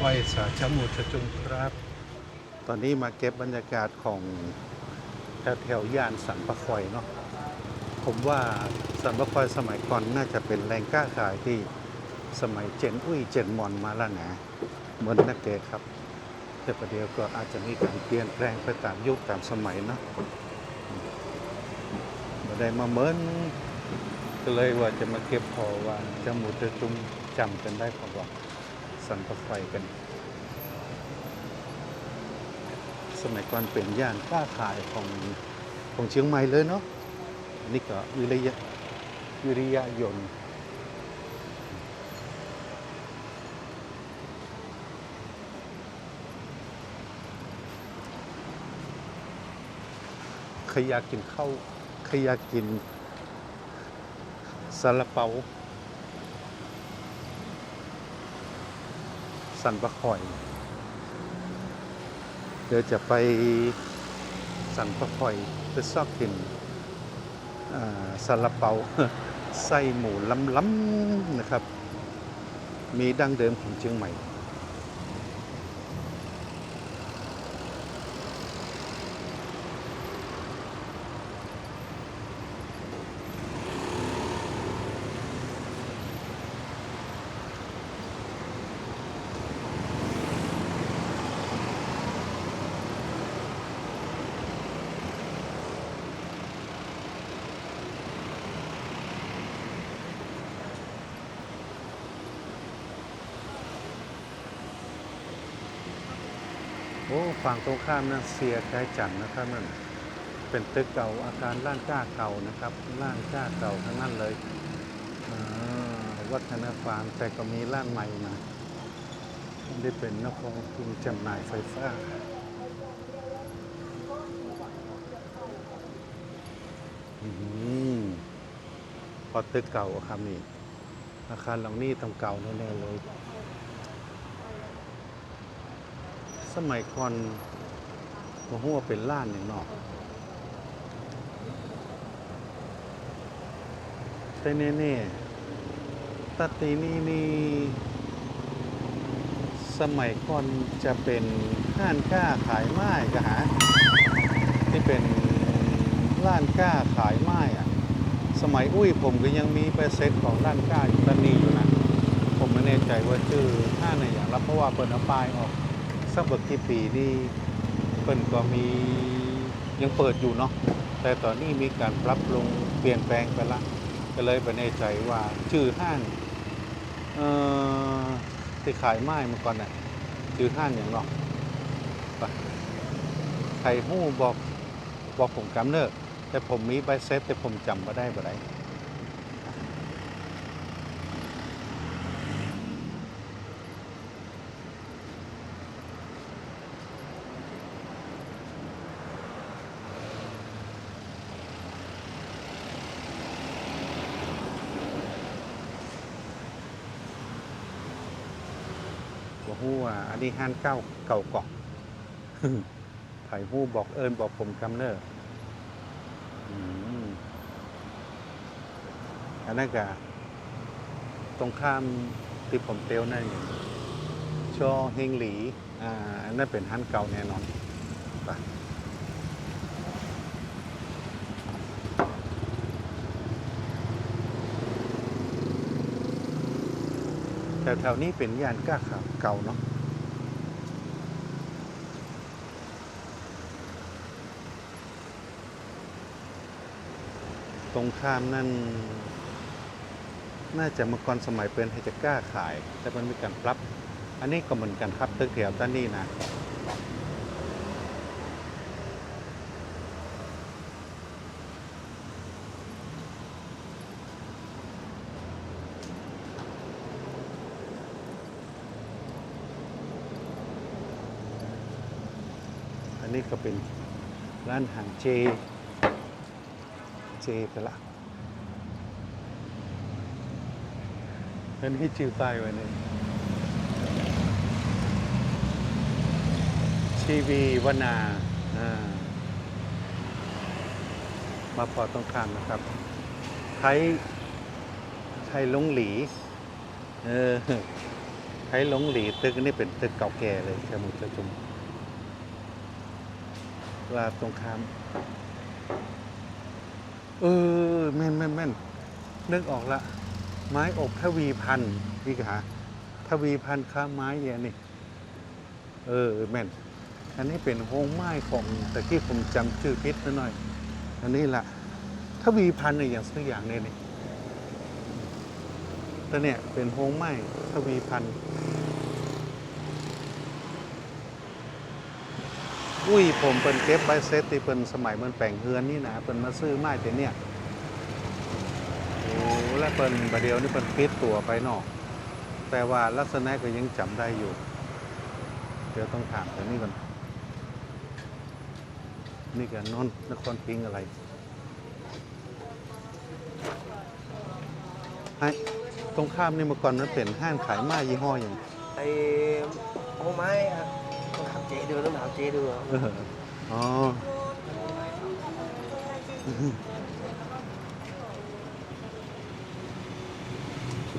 ไหวสาชมูชจุงครับ ตอนนี้มาเก็บบรรยากาศของแถวแถวย่านสันปะคอยเนาะผมว่าสันปะคอยสมัยก่อนน่าจะเป็นแรงกล้าขายที่สมัยเจนอุ้ยเจนมอนมาแล้วนะเหมือนนักเกครับ แต่ประเดี๋ยวก็อาจจะมีการเปลี่ยนแปลงไปตามยุคตามสมัยเนาะมาได้มาเหมือนก็เลยว่าจะมาเก็บพอว่าจมูกจะจุงจำกันได้พอว่า สันปะคอยกัน สมัยก่อนเป็นย่านค้าขายของของเชียงใหม่เลยเนาะนนี่ก็วิริยะวิริยะยนต์ใครอยากกินข้าวใครอยากกินซาลาเปา สันปะคอย เดี๋ยวจะไปสันปะคอยไปซอกกินอ่าซาลาเปาไส้หมูล้ำๆนะครับ มีดั้งเดิมของเชียงใหม่ โอ้ฝั่งตรงข้ามนั่นเสียใจจันนะครับนั่นเป็นตึกเก่าอาคารล้านก้าเก่านะครับล้านก้าเก่าทั้งนั้นเลยวัฒนฟาร์มแต่ก็มีล้านใหม่มาได้เป็นนครพิงจำหน่ายไฟฟ้าอืมพอตึกเก่าครับนี่อาคารหลังนี้ต้องเก่าแน่ๆเลย สมัยก่อนมาหัวาเป็นล้านอย่างนอกแต่แน่ๆตัดตีนี่นี่สมัยก่อนจะเป็นห้านก้าขายไม้กะหาที่เป็นร้านก้าขายไม้อะสมัยอุ้ยผมก็ยังมีเปอร์เซ็นต์ของร้านก้าอยู่ตอนนี้อยู่นะ ผมไม่แน่ใจว่าชื่อห้างไหนอย่างรับเพราะว่าเปิดอาป้ายออก สักเบิกกี่ปีนี่เปิ่นก็มียังเปิดอยู่เนาะแต่ตอนนี้มีการปรับปรุงเปลี่ยนแปลงไปละ ก็เลยไม่แน่ใจว่าชื่อห้างเอ่อที่ขายไม้เมื่อก่อนน่ะชื่อห้างอย่างเนาะไปใครหู้บอกบอกผมกำเนิดแต่ผมมีใบเซ็ตแต่ผมจำมาได้บ่ได้ นนี้ห้านเก้าเก่าก่องไผฮู้บอกเอิญบอกผมกำเนิดอันนั้นก็ตรงข้ามที่ผมเตียวนั่นชอเฮงหลีอ่าอันนั้นเป็นห้านเก่าแน่นอนไปแต่แถวนี้เป็นย่านก้าขาวเก่าเนาะ ตรงข้ามนั่น น่าจะเมื่อก่อนสมัยเป็นให้จะกล้าขาย แต่มันมีการปรับ อันนี้ก็เหมือนกันครับตึกแถวต้านนี่นะอันนี้ก็เป็นร้านอาหารเจ เจไปละอันนี้ชื่อป้ายไว้เนี่ยชีวีวนาอมาพอต้องขามนะครับไทยไทยลงหลี เออไห้หลงหลีตึกนนี้เป็นตึกเก่าแก่เลยชามุจจุมลาตรงข้าม เออแม่นแม่นแม่นนึกออกละ ไม้อบทวีพันธ์นี่กะทวีพันธ์ค้าไม้เนี่ยนี่ เออแม่น อันนี้เป็นโฮงไม้ของแต่ที่ผมจำชื่อพิษหน่อย อันนี้ละทวีพันธ์เนี่ยอย่างสักอย่างเนี่ยนี่แต่เนี่ยเป็นโฮงไม้ทวีพันธ์ อุ้ยผมเป็นเก็บใบเซตที่เป็นสมัยมันแปลงเฮือนนี่นะเป็นมาซื้อไม้แต่เนี่ยโอ้แล้วเปิ้นประเดียวนี่เปิ้นปิดตัวไปนอก แต่ว่าลักษณะก็ยังจำได้อยู่ เดี๋ยวต้องถามแต่นี่ก่อนนี่กันนนนครพิงอะไรไอ้ตรงข้ามนี่เมื่อก่อนนั้นเป็นห้างขายไม้ยี่ห้ออย่างไอ้โอ้ไม้ครับ เจ๊ดูต้องถามเจ๊ดูครับเอออ๋อ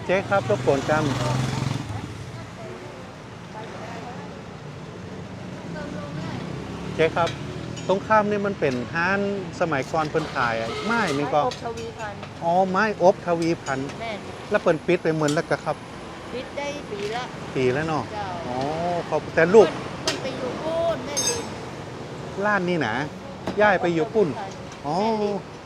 เจ๊ครับรบกวนจำเจ๊ครับ ตรงข้ามนี่มันเป็นห้านสมัยก่อนเปิ้นขายอะไม้นี่ก็ไม้อบทวีพันธ์อ๋อไม้อบทวีพันธ์แม่นแล้วเปิ้นปิดไปเหมือนแล้วก็ครับ พิษได้ปีละปีแล้วเนาะ เจ้าอ๋อขอบแต่ลูก มันไปอยู่โน่นแม่ลิน ล้านนี่นะย้ายไปอยู่ปุ่นอ๋อ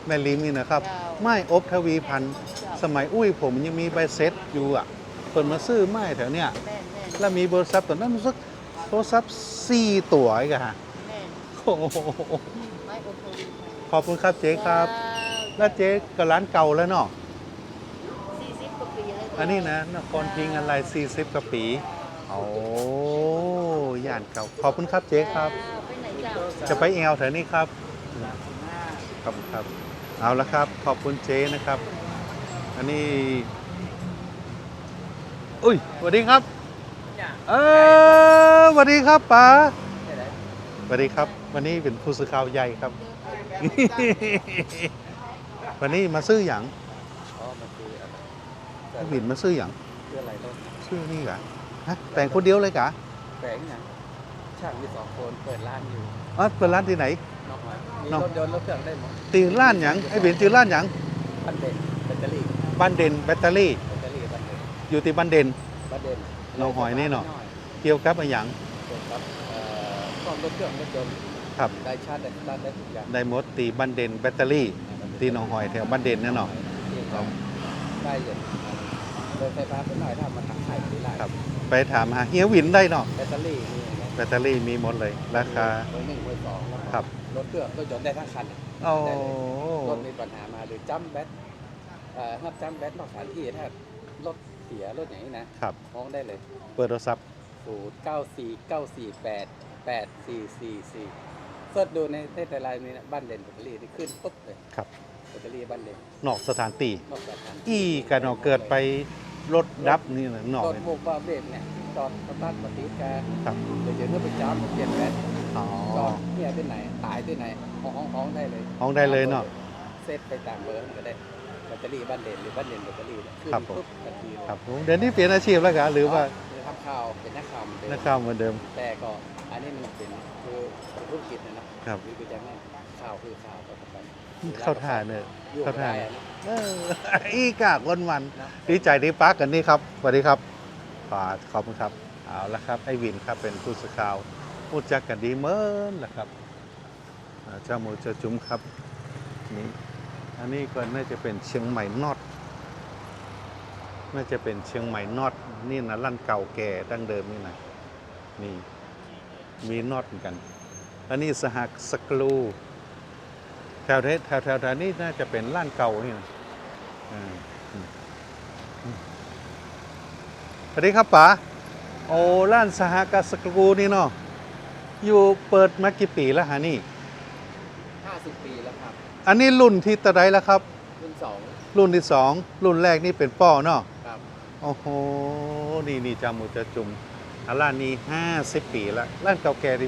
แม่ลิมนี่นะครับ ไม้อบทวีพันธ์สมัยอุ้ยผมยังมีใบเซ็ตอยู่อะเปิดมาซื้อไม้แถวเนี้ยแม่นแม่นแล้วมีโทรศัพท์ตอนนั้นรู้สึกโทรศัพท์สี่ตัวอีกอะฮะแม่นโอ้โหไม้อบทวีพันธ์ขอบคุณครับเจ๊ครับ แล้วเจ๊ก็ร้านเก่าแล้วเนาะสี่สิบกว่าปีแล้วอันนี้นะนครพิงค์อะไร40กว่าปีโอ้ย่านเก่าขอบคุณครับเจ๊ครับไปไหนเจ้าจะไปแอลแถวนี้ครับขอบคุณครับ เอาละครับ ขอบคุณเจ๊นะครับ อันนี้ อุ้ยสวัสดีครับ เออสวัสดีครับป๋าสวัสดีครับ วันนี้เป็นผู้สื่อข่าวใหญ่ครับ วันนี้มาซื้ออย่างอ๋อมันคืออะไรพี่บินมาซื้ออย่างคืออะไรรถซื้อนี่กะฮะแต่งคนเดียวเลยกะแฝงอย่าง ช่างมีสองคนเปิดร้านอยู่อ๋อเปิดร้านที่ไหน นอกมามีนอก รถยนต์รถเครื่องได้หมดตีร้านอย่างไอ้บินจือร้านอย่างบันเด่นแบตเตอรี่บ้านเด่นแบตเตอรี่ แบตเตอรี่บันเด่นอยู่ที่บ้านเด่น บันเด่นเราหอยนี่เนาะ เกี่ยวกับอะไรอย่างเกี่ยวกับเอ่อซ่อมรถเครื่องรถยนต์ครับ ได้ชาร์จได้สตาร์ทได้ทุกอย่างได้หมดตีบ้านเด่นแบตเตอรี่ ตีหนองหอยแถวบ้านเด่นเนี่ยเนาะที่เราได้อย่างโดยไฟฟ้าเป็นหน่อยถ้ามันตักไข่ไม่ได้ครับ ไปถามหาเฮียวินได้เนาะแบตเตอรี่นี่อย่างเงี้ย แบตเตอรี่มีหมดเลย ราคา เบอร์หนึ่งเบอร์สองแล้วก็ครับ รถเครื่องรถยนต์ได้ทั้งคันโอ้รถมีปัญหามาหรือจ้ำแบตเอ่อถ้าจ้ำแบตนอกสถานที่ถ้ารถเสียรถอย่างนี้นะครับ ฟ้องได้เลยเปิดโทรศัพท์ศูนย์เก้าสี่เก้าสี่แปดแปดสี่สี่สี่เสิร์ชดูในในแต่ลายนี้นะบ้านเด่นแบตเตอรี่นี่ขึ้นปุ๊บเลยครับ แบตเตอรี่บ้านเด่นนอกสถานตีนอกจากนั้นอีกันเนาะเกิดไปรถดับนี่นะนอกรถเลยโมกบ้าเบรกเนี่ย จอดสตาร์ทปฏิการครับเดี๋ยวเดี๋ยวเพื่อไปจ้ำเปลี่ยนแบตอ๋อจอดเนี่ยที่ไหนตายที่ไหนห้องห้องห้องได้เลยห้องได้เลยเนาะเซตไปตามเบอร์มันก็ได้แบตเตอรี่บ้านเด่นหรือบ้านเด่นแบตเตอรี่เนี่ยขึ้นครับผมปุ๊บทันทีเลยครับผมเดี๋ยวนี้เปลี่ยนอาชีพแล้วกะหรือว่าคือทำข่าวเป็นนักข่าวเหมือนเดิมนักข่าวเหมือนเดิมแต่ก็อันนี้มันเป็นคือธุรกิจนะนะครับคือคือจะไม่ข่าวคือข่าวต่อไปเข้าท่าเนี่ยอยู่เข้าท่าได้อะนะเอออีกากคนมันดีใจที่ปักกันนี่ครับสวัสดีครับ ขอขอบคุณครับเอาละครับไอ้วินครับเป็นผู้สื่อข่าวพูดจักกันดีเหมินละครับเจ้าหมูเจ้าจุ๋มครับนี่อันนี้ก็น่าจะเป็นเชียงใหม่นอดน่าจะเป็นเชียงใหม่นอดนี่นะลั่นเก่าแก่ดั้งเดิมนี่นะนี่มีนอดเหมือนกัน อันนี้สหักสกรูแถวแถวแถวแถวนี้น่าจะเป็นล้านเก่านี่นะอ่าอืมอืม สวัสดีครับป๋าโอ้ล้านสหกสกรูนี่เนาะอยู่เปิดมากี่ปีแล้วฮะนี่ 50 ปีแล้วครับอันนี้รุ่นที่ตะไดแล้วครับ รุ่นสองรุ่นที่สองรุ่นแรกนี่เป็นป้อเนาะครับโอ้โหนี่นี่จามูจะจุมอาร้านนี้ห้าสิบปีแล้วร้านเก่าแก่ดิ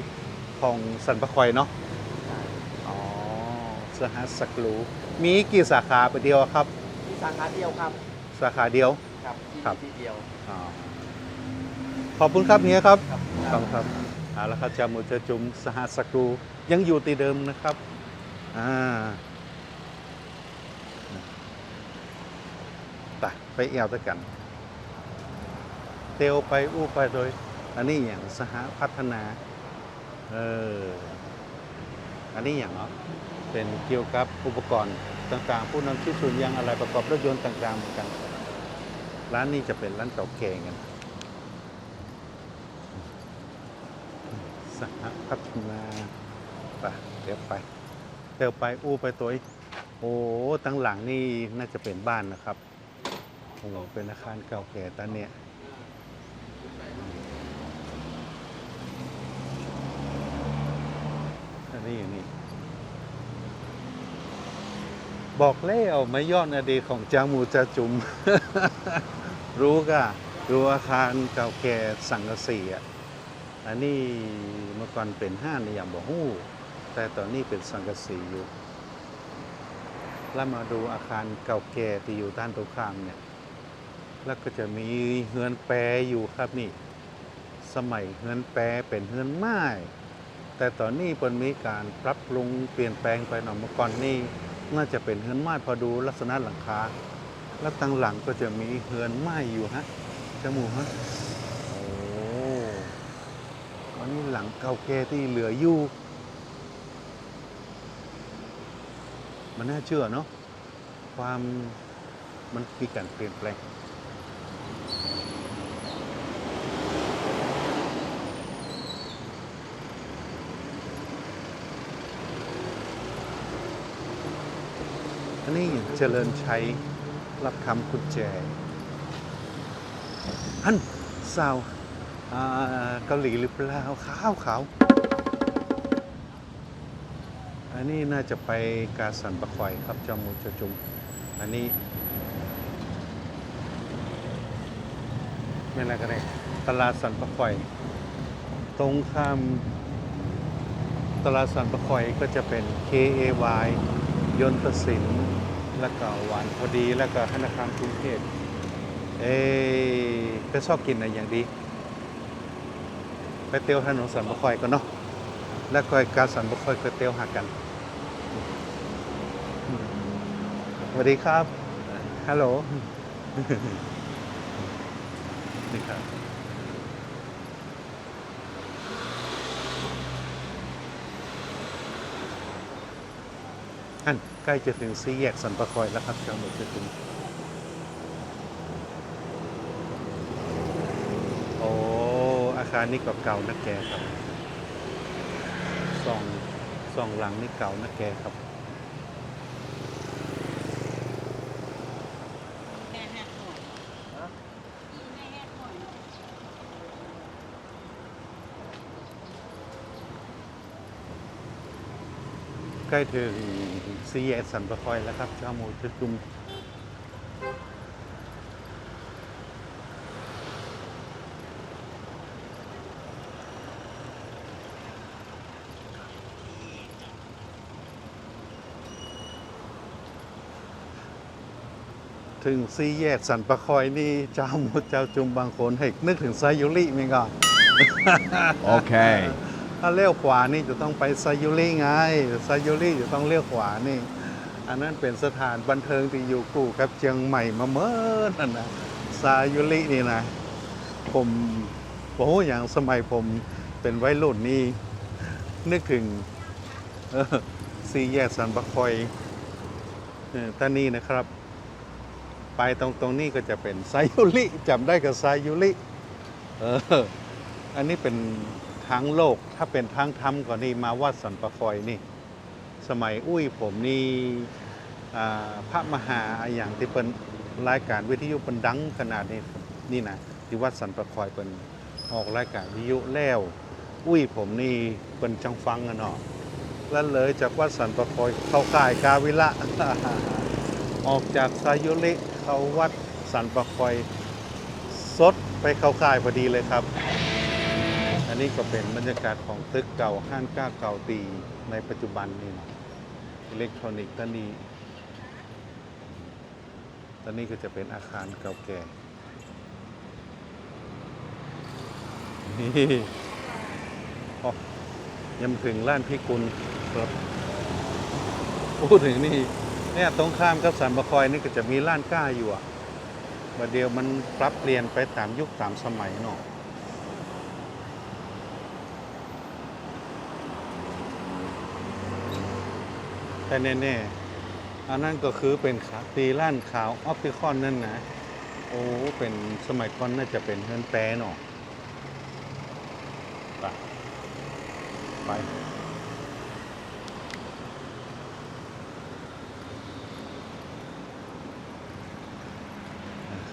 ของสันปะคอยเนาะอ๋อสหัสสกรูมีกี่สาขาไปเดียวอะครับ มีสาขาเดียวครับ สาขาเดียว ครับที่ครับ ที่เดียว อ๋อขอบคุณครับเฮียครับ ครับ ขอบคุณครับเอาละครับจามุจะจุมสหสกรูยังอยู่ตีเดิมนะครับอ่าไปไปเอวด้วยกัน เตียวไปอู้ไปโดย อันนี้อย่างสหพัฒนาเอออันนี้อย่างเนาะเป็นเกี่ยวกับอุปกรณ์ต่างๆ ผู้นำชิ้นส่วนยางอะไรประกอบรถยนต์ต่างๆเหมือนกัน ร้านนี้จะเป็นร้านเก่าแก่กันสหพัฒนาไปเดี๋ยวไปเดี๋ยวไปอู้ไปตัวอีกโอ้ตั้งหลังนี่น่าจะเป็นบ้านนะครับโอ้เป็นอาคารเก่าแก่ตอนเนี้ยอันนี้อย่างนี้ บอกเล่าไม่ยอนอดีตของจามูจาจุม รู้ก็รู้อาคารเก่าแก่สังกะสีอะอันนี้เมื่อก่อนเป็นห้างในอย่างบ่ฮู้ แต่ตอนนี้เป็นสังกะสีอยู่ แล้วมาดูอาคารเก่าแก่ที่อยู่ด้านตรงข้ามเนี่ย แล้วก็จะมีเฮือนแปรอยู่ครับนี่ สมัยเฮือนแปรเป็นเฮือนไม้ แต่ตอนนี้เปินมีการปรับปรุงเปลี่ยนแปลงไปหน่อยเมื่อก่อนนี่ น่าจะเป็นเฮือนไม้พอดูลักษณะหลังคา แล้วตังหลังก็จะมีเฮือนไม้อยู่ฮะจมูกฮะ โอ้อันนี้หลังเก่าแก่ที่เหลืออยู่มันน่าเชื่อเนาะความมันมีการเปลี่ยนแปลง เจริญชัยรับคำกุญแจฮันสาวเกาหลีหรือเปล่าขาวขาวอันนี้น่าจะไปกาสันปะควายครับจามูจจุม อันนี้ไม่อะไรกันเลยตลาดสันปะควายตรงข้ามตลาดสันปะควายก็จะเป็น KAY ยนตศิลป์ แล้วก็หวานพอดีแล้วก็ธนาคารกรุงเทพเอ้ไปชอบกินอะไรอย่างดี ไปเตียวถนนสันบะคอยกันเนาะแล้วก็การสันบะคอยก็เตียวหากันสวัสดีครับฮัลโหลนี่ครับ ใกล้จะถึงสี่แยกสันปะคอยแล้วครับจังหวัดจะถึงโอ้อาคารนี้ก็เก่านะแกครับสองสองหลังนี่เก่านะแกครับใกล้ถึง ซีแยกสันประคอยแล้วครับเจ้าหมูจะจุมถึงซีแยกสันประคอยนี่เจ้าหมูเจ้าจุมบางคนให้นึกถึงไซยุริมั้งก็ Okay. ถ้าเลี้ยวขวานี่จะต้องไปไซยุริไงไซยุริจะต้องเลี้ยวขวานี่ อันนั้นเป็นสถานบันเทิงที่อยู่คู่กับเชียงใหม่มาเมื่อนั่นนะไซยุรินี่นะ ผมโอ้อย่างสมัยผมเป็นวัยรุ่นนี่นึกถึงซีแยกสันปะคอยตอนนี้นะครับ ไปตรงตรงนี้ก็จะเป็นไซยุริจำได้กับไซยุริเอออันนี้เป็น ทางโลกถ้าเป็นทางธรรมก่อนนี่มาวัดสันปะคอยนี่ สมัยอุ้ยผมนี่พระมหาอย่างที่เป็นรายการวิทยุเป็นดังขนาดนี้นี่นะที่วัดสันปะคอยเป็นออกรายการวิทยุแล้ว อุ้ยผมนี่เป็นจังฟังกันเนาะแล้วเลยจากวัดสันปะคอยเข้าค่ายกาวิละออกจากสายุริเข้าวัดสันปะคอยสดไปเข้าค่ายพอดีเลยครับ นนี้ก็เป็นบรรยากาศของตึกเก่าห้างก้าเก่าตีในปัจจุบันนี่นะอิเล็กทรอนิกส์ตอนนี้ตอนนี้ก็จะเป็นอาคารเก่าแก่นี่ยังถึงร้านพี่กุลครับพูดถึงนี่เนี่ยตรงข้ามกับสันบะคอยนี่ก็จะมีร้านก้าอยู่อะบัดเดี๋ยวมันปรับเปลี่ยนไปตามยุคตามสมัยเนาะ แต่แน่ๆอันนั้นก็คือเป็นขาตีร้านขาวออปติคอนนั่นนะ โอ้เป็นสมัยก่อนน่าจะเป็นเฮือนแปรเนาะไปไป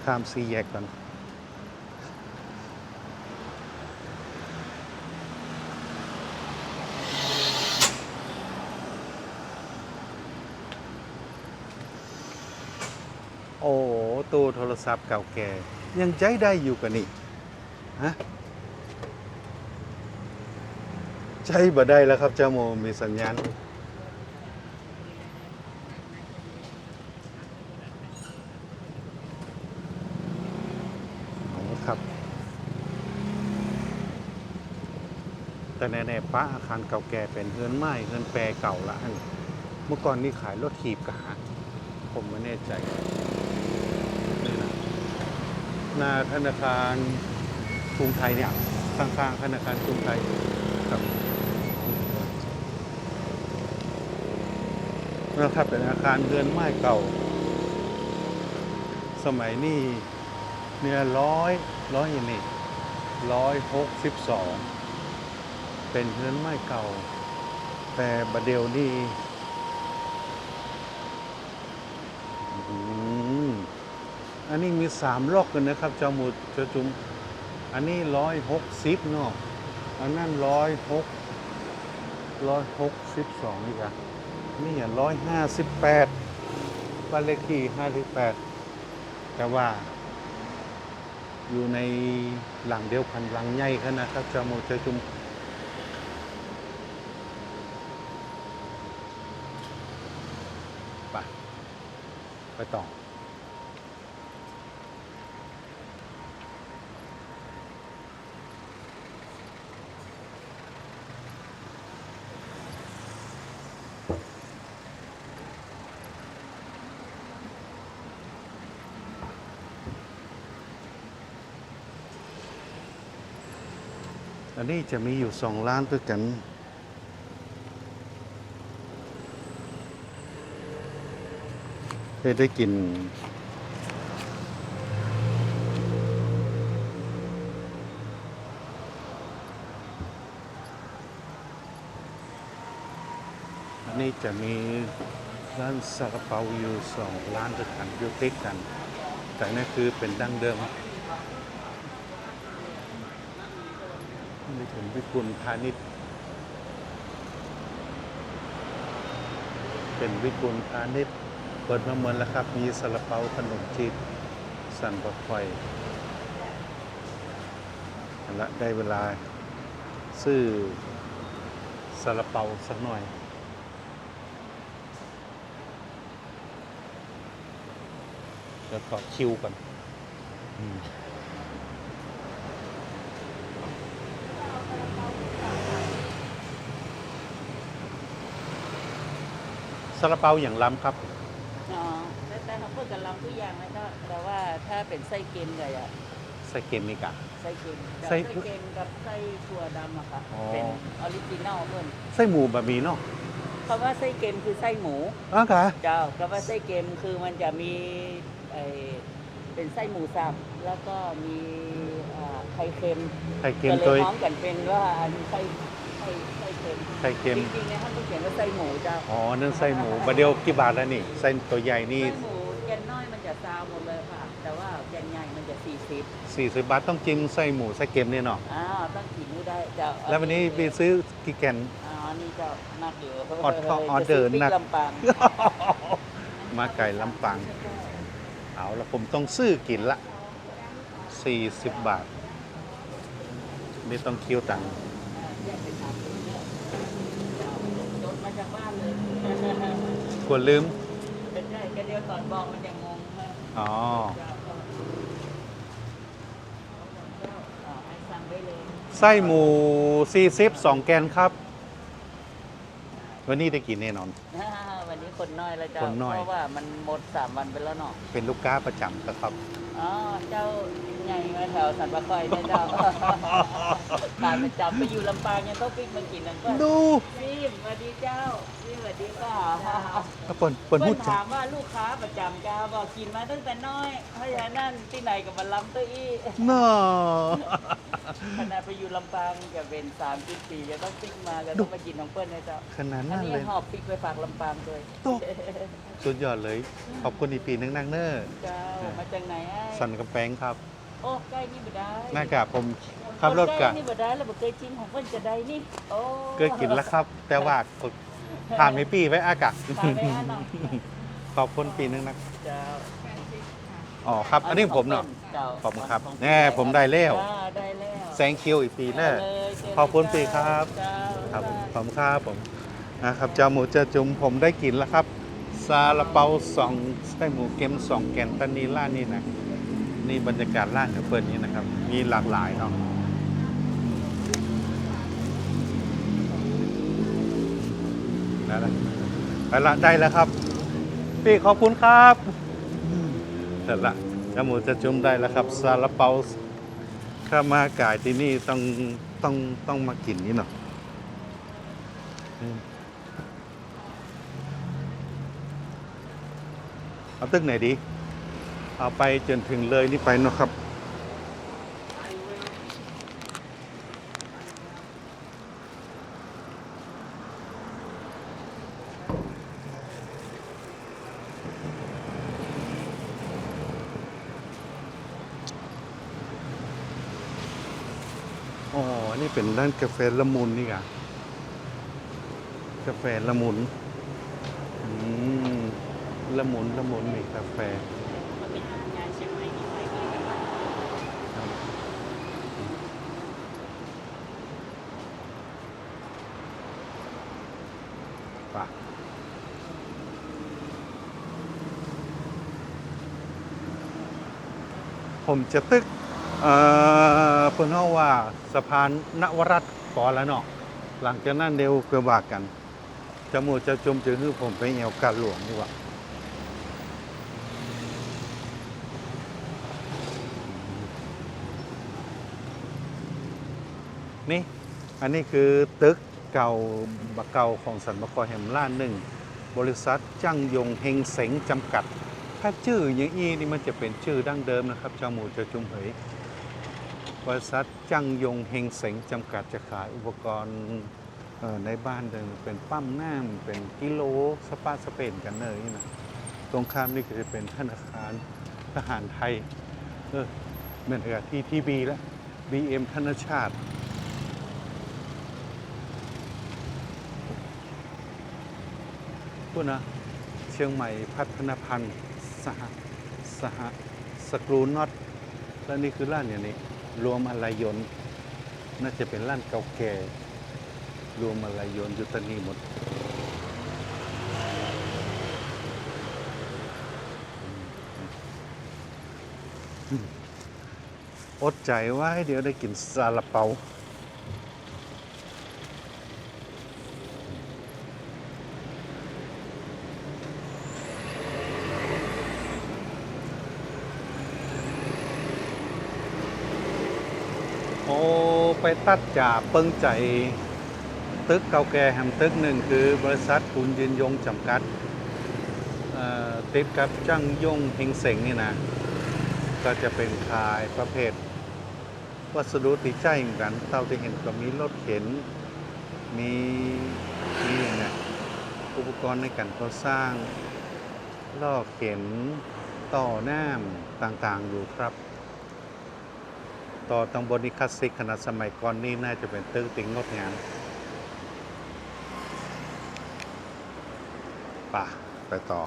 ข้ามซีแยกก่อน โอ้ ตู้โทรศัพท์เก่าแก่ ยังใช้ได้อยู่กันนี่ฮะใช้บ่ได้แล้วครับเจ้าโมมีสัญญาณครับ แต่แน่ๆป้าอาคารเก่าแก่เป็นเฮือนไม้เฮือนแปรเก่าละอันเมื่อก่อนนี่ขายรถถีบกะหาผมไม่แน่ใจ หน้าธนาคารกรุงไทยเนี่ยข้างๆธนาคารกรุงไทยครับนะครับเป็นอาคารเรือนไม้เก่า สมัยนี้เนี่ยร้อยร้อยอย่นี้ร้อยหกสิบสองเป็นเรือนไม้เก่า แต่บดเดียวนี่ อันนี้มีสามล็อกกันนะครับเจ้าหมุดเจ้าจุมอันนี้ร้อยหกสิบเนาะอันนั้นร้อยหกร้อยหกสิบสองนี่กันนี่อะร้อยห้าสิบแปดบ้านเลขที่ห้าสิบแปดแต่ว่า อยู่ในหลังเดียวกันหลังใหญ่ขนาดครับเจ้าโมเจ้าจุมไปไปต่อ นนี้จะมีอยู่สองร้านด้วยกันให้ได้กินอันนี้จะมีร้านซาลาเปาอยู่สองร้านด้วยกันอยู่ติดกัน แต่นั่นคือเป็นดั้งเดิม นี่เป็นวิกุลพาณิชย์ เป็นวิกุลพาณิชย์เปิดมาเหมือนแล้วครับ มีซาลาเปาขนมจีบสั่นบะไฟเอาละได้เวลา ซื้อซาลาเปาสักหน่อยเดี๋ยวต่อคิวก่อน ซาลาเปาอย่างล้ำครับ อ๋อแต่แต่เขาเพิ่งกันลำทุกอย่างนะก็แต่ว่าถ้าเป็นไส้เค็มเลยอะใส่เกมนี่กะ ไส้เค็มกับไส้ไส้เค็มกับไส้ถั่วดำอะค่ะ อ๋อ เป็นออริจินัลเพิ่นไส้หมูบะหมี่เนาะคำว่าไส้เค็มคือไส้หมูอ้าวกะเจ้าคำว่าไส้เค็มคือมันจะมีไอเป็นไส้หมูสับแล้วก็มีอ่าไข่เค็มไข่เค็มก็เลตัวยพร้อมกันเป็นว่าอันนี้ไส้ไส้ไส้เค็ม ไข่เค็ม จริงๆในห้างเขาเขียนว่าไส้หมูเจ้าอ๋อ นั่นไส้หมูบะเดียวกี่บาทแล้วนี่ ไส้ตัวใหญ่นี่ ไส้หมูแกนน้อยมันจะซาวหมดเลยค่ะ แต่ว่าแกนใหญ่มันจะสี่สิบ40 บาทต้องจิ้มไส้หมูไส้เค็มเนี่ยเนาะ อ้าวตั้งกี่มื้อได้เจ้าแล้ววันนี้ไปซื้อกี่แกน อ๋อนี่เจ้านักอยู่ออดออเดอร์จะซื้หนักพลำปางมาไก่ลำปาง เอาละผมต้องซื้อกินละ 40 บาท ไม่ต้องคิวตังค์ รถมาจากบ้านเลย กลัวลืมเป็นได้แค่เดียวก่อนบอกมันยังงงมากอ๋อเจ้าเจ้าอ่าให้สั่งได้เลยส้หมูซีซิปสองแกนครับ วันนี้ได้กินแน่นอนอ่าวันนี้คนน้อยแล้วเจ้าคนน้อย เพราะว่ามันหมดสามวันไปแล้วเนาะเป็นลูกค้าประจำครับ อ๋อเจ้าใหญ่มาแถวสันปะคอยเนี่ยเจ้าตามประจำไปอยู่ลำปางยังต้องปิ๊กมากินนั่นก็ดูซีมสวัสดีเจ้าซีมส วัสดีค่ะเปิ่นเปิ่นพูเพื่ดอนจ้ะถามว่าลูกค้าประจำเจ้าบอกกินมาตั้งแต่น้อยเพราะฉะนั้นที่ไหนกับบัลลัมตัวอี้เนาะขณะไปอยู่ลำปางจะเป็นสามสิบปีจะต้องปิ๊กมาก็ต้องมากินของเพื่อนนะเจ้าขนาดอันนั้นนี้เลยหอบปิ๊กไปฝากลำปางด้วยโตสุดยอดเลย ขอบคุณอีกปีนึงนักเนอร์เจ้ามาจากไหนไอ้สันกำแพงครับโอ้ใกล้นี่บ่ได้หน้ากากผมขับรถกะใล้นี่บ่ได้แล้วบ่เคยชิมของเพิ่นจะได้นี่โอ้เกิดกินแล้วครับ แต่ว่า ผ่านไม่ปีไว้อากาศทานไปอะเนาะขอบคุณปีนึงนะเจ้าอ๋อครับ อันนี้ผมเนาะจ้ขอบคุณครับของแน่ผมได้แล้วจ้าได้แล้วแซงคิวอีกปีแน่ได้เลยเจขอบคุณปีครับเจ้าครับขอบคุณครับผมนะครับเจ้าหมูเจ้าจุ่มผมได้กินแล้วครับซาลาเปาสองไส้หมูเค็มสองแกนตานีร้านนี่นะนี่บรรยากาศร้านของเปิดนี้นะครับ มีหลากหลายเนาะ ได้แล้วไปละได้แล้วครับ พี่ขอบคุณครับเสร็จละเจ้าหมูจะจุ่มได้แล้วครับซาลาเปาถ้ามากายที่นี่ต้องต้องต้องมากินนี่เนาะเอาตึกไหนดี เอาไปจนถึงเลยนี่ไปเนาะครับ อ๋อ นี่ เป็นร้านกาแฟละมุนนี่กะกาแฟละมุนอืมละมุนละมุนมีกาแฟงานเชียงใหม่นี่ไปกันบ้างป่ะผมจะตึกเอ่อ เพิ่นเฮาว่าสะพานนวรัตน์ก่อนแล้วเนาะหลังจากนั้นเดี๋ยวเก็ว่ากันจะหมู่จะจมจะคือผมไปเอวกาหลวงดีกว่านี่ อันนี้คือตึกเก่าบะเก่าของสันบกอแห่มล้านหนึ่ง บริษัทจ้างยงเฮงเสงจำกัด ถ้าชื่ออย่างอีนี่มันจะเป็นชื่อดั้งเดิมนะครับเจ้าหมูเจะจุมเหย บริษัทจ้างยงเฮงเสงจำกัดจะขายอุปกรณ์ในบ้านเดิมเป็นปั้มน้ำเป็นกิโลสปาสเปนกันเนยนี่นะตรงข้ามนี่ก็จะเป็นธนาคารทหารไทยเออเหมือนกับที่ทีบีแล้ว BM ธนชาติพูดนะเชียงใหม่พัฒนพันธ์สหสหสกรูน็อตและนี่คือร้านอย่างนี้ รวมอะไรยนน่าจะเป็นร้านเก่าแก่ รวมอะไรยนอยู่ตรงนี้หมดอืมอดใจไว้เดี๋ยวได้กินซาลาเปา ตัดจ่าเปิ้งใจ ตึกเก่าแก่แห่งตึกหนึ่งคือบริษัทคุณยืนยงจำกัดติดกับจ้างยงเฮงเสงนี่นะ ก็จะเป็นขายประเภท วัสดุตีใจเหมือนกันเท่าที่เห็นก็มีรถเข็น มีมีอย่างเงี้ยอุปกรณ์ในการก่อสร้างล่อเข็นต่อน้ำต่างๆอยู่ครับ ต่อตางบนนี้คลาสสิกขนาดสมัยก่อนนี่น่าจะเป็นตึกติงงดงามป่ะไปต่อ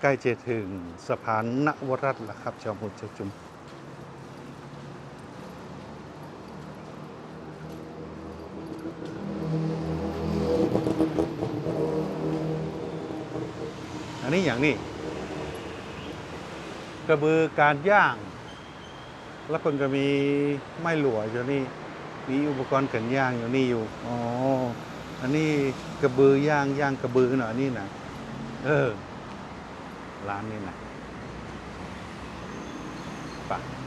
ใกล้จะถึงสะพานนวรัตน์แล้วครับจอมพลเจ้าจุมอันนี้อย่างนี้ กระบือการย่าง แล้วคนก็มีไม้หลัวอยู่นี่ มีอุปกรณ์เกินย่างอยู่นี่อยู่ อ๋อ อันนี้กระบือย่างย่างกระบือหน่อยนี่นะเออ ร้านนี้นะไปะ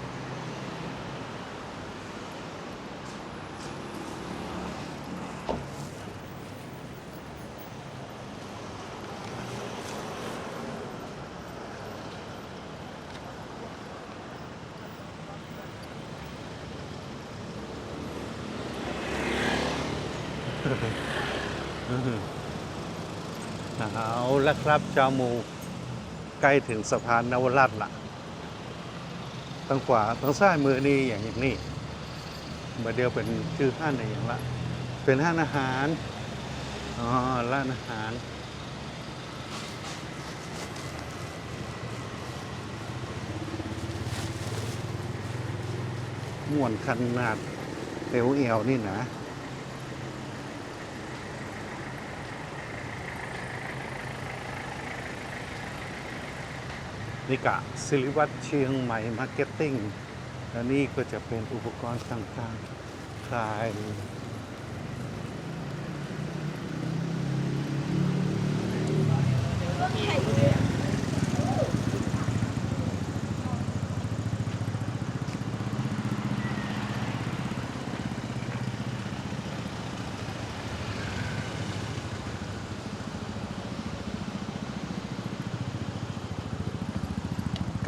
ครับเจ้าหมูใกล้ถึงสะพานนวรัตน์ละทางขวาทางซ้ายมือนี่อย่างอย่างนี้มื่อเดียวเป็นชื่อห้านอะไรอย่างละ เป็นห้านอาหารอ๋อร้านอาหารม่วนขนาดเอวเอวนี่นะ นิกะสิริวัตรเชียงใหม่มาร์เก็ตติ้งและนี่ก็จะเป็นอุปกรณ์ต่างๆขายใก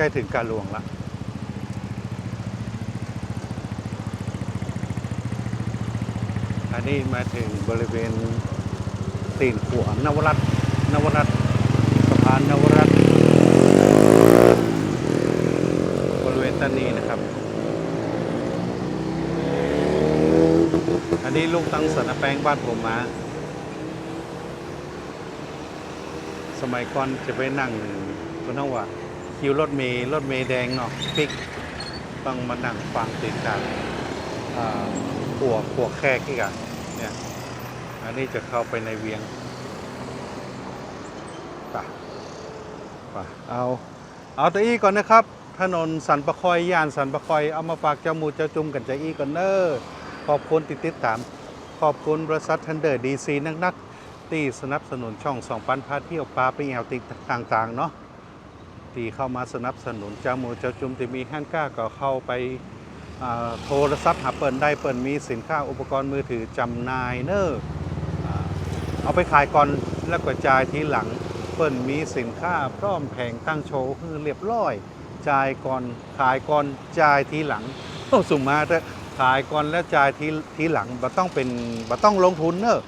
ล้ถึงการหลวงละอันนี้มาถึงบริเวณตีนขวานวรัตนวรัตสะพานนวรัตบริเวณต้นนี้นะครับ อันนี้ลูกตั้งสนแปลงบ้านผมมา สมัยก่อนจะไปนั่งก็ต้องว่า คิวรถเมย์รถเมย์แดงเนาะปิกต้องมานั่งฟังติดกันอ่าหัวหัวแคกอีกอะเนี่ยอันนี้จะเข้าไปในเวียงไปไปเอาเอาแตะอี้ก่อนนะครับ ถนนสันปะคอยย่านสันปะคอยเอามาฝากเจ้าหมูเจ้าจุ่มกันใจอี้ก่อนเนอขอบคุณติดติดตาม ขอบคุณบริษัททันเดอร์ดีซีนักนักที่สนับสนุนช่องสองปันพาเที่ยวปลาไปแอวติดต่างๆเนาะ ที่เข้ามาสนับสนุนเจ้าหมูเจ้าจุ่มที่มีห้านก้าก็เข้าไปโทรศัพท์หาเปิดได้เปิดมีสินค้าอุปกรณ์มือถือจำนายเนอร์เอาไปขายก่อนแล้วก็จ่ายทีหลังเปิดมีสินค้าพร้อมแผงตั้งโชว์คือเรียบร้อยจ่ายก่อนขายก่อนจ่ายทีหลังโอ้สุมาเถอะขายก่อนแล้วจ่ายทีทีหลังบ่ต้องเป็นบ่ต้องลงทุนเนอะ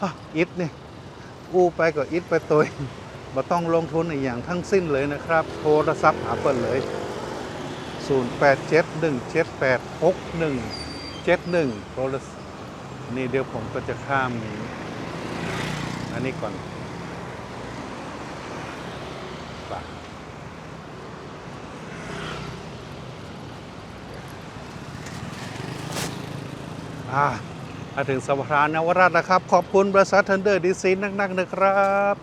อะอิดเนี่กู้ไปก็อิดไปตัว บ่ต้องลงทุนอหย่างทั้งสิ้นเลยนะครับ โทรศัพท์หาเปิดเลย 0871786171 โทรศัพท์นี่เดี๋ยวผมก็จะข้ามนี้อันนี้ก่อนไปอ่ามาถึงสะพานนวรัตน์นะครับ ขอบคุณบริษัทเทนเดอร์ดีซีนักๆนะครับ